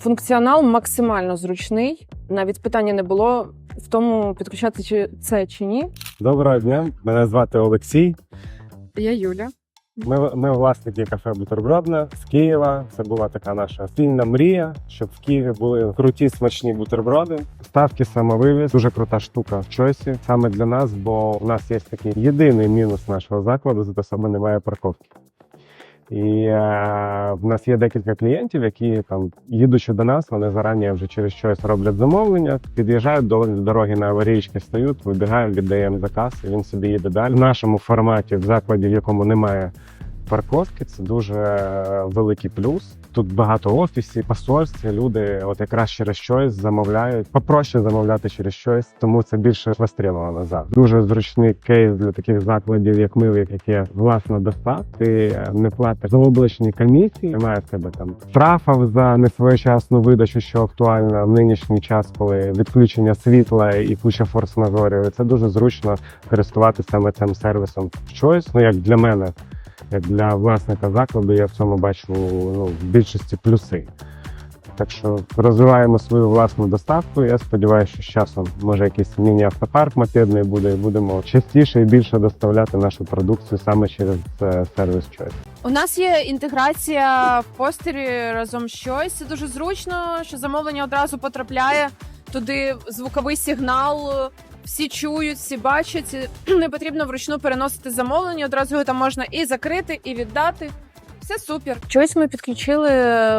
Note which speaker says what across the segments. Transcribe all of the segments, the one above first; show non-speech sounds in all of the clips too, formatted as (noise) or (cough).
Speaker 1: Функціонал максимально зручний. Навіть питання не було в тому, підключати чи це чи ні.
Speaker 2: Доброго дня, мене звати Олексій.
Speaker 1: Я Юля.
Speaker 2: Ми, ми власники кафе Бутербродна з Києва. Це була така наша спільна мрія, щоб в Києві були круті смачні бутерброди. Ставки самовивіз, дуже крута штука в чойсі саме для нас, бо у нас є такий єдиний мінус нашого закладу, за те саме немає парковки. І е, в нас є декілька клієнтів, які там, їдучи до нас, вони зарані вже через щось роблять замовлення, під'їжджають до дороги на аварійки, стають, вибігаємо, віддаємо заказ, і він собі їде далі. В нашому форматі, в закладі, в якому немає парковки, це дуже е, великий плюс. Тут багато офісів, посольств, люди от якраз через щось замовляють. Попроще замовляти через щось, тому це більше востребовано зараз. Дуже зручний кейс для таких закладів, як ми, яких є власна доставка. Ти не платиш за облачні комісії, немає в тебе там штрафів за несвоєчасну видачу, що актуально в нинішній час, коли відключення світла і куча форс-мажорів. Це дуже зручно користуватися саме цим сервісом. Щось, ну як для мене як для власника закладу, я в цьому бачу ну, в більшості плюси. Так що розвиваємо свою власну доставку. Я сподіваюся, що з часом може якийсь міні-автопарк мопедний буде, і будемо частіше і більше доставляти нашу продукцію саме через е, сервіс Choice.
Speaker 3: У нас є інтеграція в постері разом з щось. Це дуже зручно, що замовлення одразу потрапляє туди. Звуковий сигнал. Всі чують, всі бачать. (clears throat) Не потрібно вручну переносити замовлення. Одразу його там можна і закрити, і віддати. Все супер.
Speaker 1: Чогось ми підключили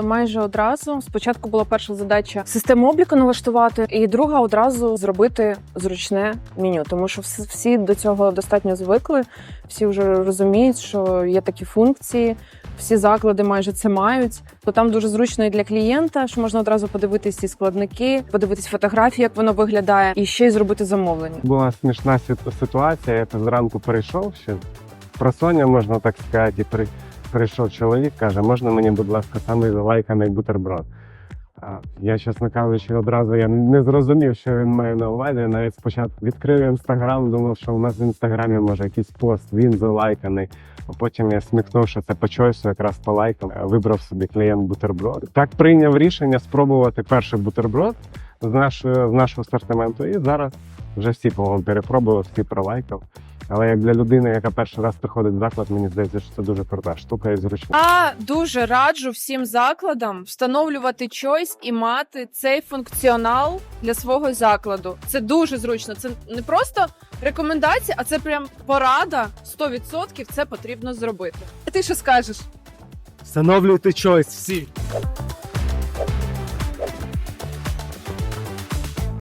Speaker 1: майже одразу. Спочатку була перша задача систему обліку налаштувати, і друга одразу зробити зручне меню, тому що всі, до цього достатньо звикли. Всі вже розуміють, що є такі функції. Всі заклади майже це мають. То там дуже зручно і для клієнта, що можна одразу подивитись ці складники, подивитись фотографії, як воно виглядає, і ще й зробити замовлення.
Speaker 2: Була смішна ситуація. Я тут зранку перейшов ще про Соня, можна так сказати, і при, прийшов чоловік, каже, можна мені, будь ласка, самий залайканий бутерброд. Я, чесно кажучи, одразу я не зрозумів, що він має на увазі. Я навіть спочатку відкрив інстаграм, думав, що у нас в інстаграмі може якийсь пост, він залайканий. А потім я смікнув, що це по якраз по лайкам. Вибрав собі клієнт бутерброд. Так прийняв рішення спробувати перший бутерброд з нашого, з нашого асортименту. І зараз вже всі перепробував, всі пролайкав. Але як для людини, яка перший раз приходить в заклад, мені здається, що це дуже крута штука і зручна.
Speaker 3: А дуже раджу всім закладам встановлювати Choice і мати цей функціонал для свого закладу. Це дуже зручно. Це не просто рекомендація, а це прям порада. 100% це потрібно зробити. А ти що скажеш?
Speaker 4: Встановлюйте чойс всі.